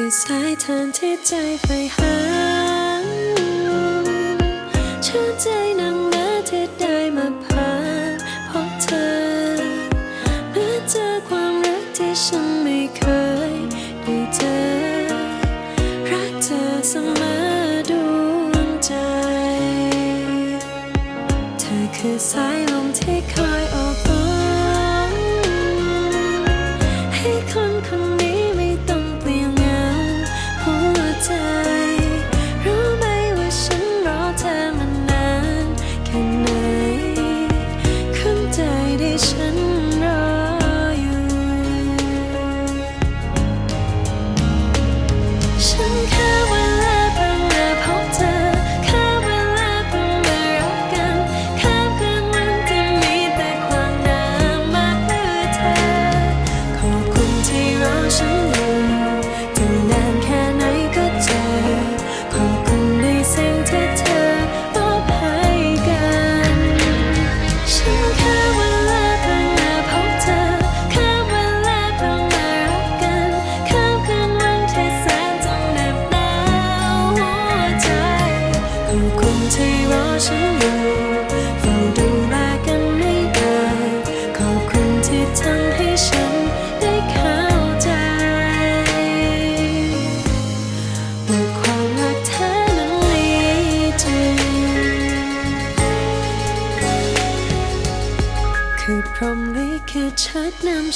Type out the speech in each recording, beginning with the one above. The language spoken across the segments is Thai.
ือสายทานที่ใจใฝ่หาชื่นใจนังนะที่ได้มาพาพบเธอเมื่อเจอความรักที่ฉันไม่เคยได้เจอ รักเธอเสมอดวงใจ เธอคือสายลมที่คอยอ ฉั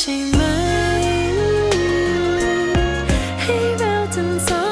ใช่ไหม ให้เราทั้งสอง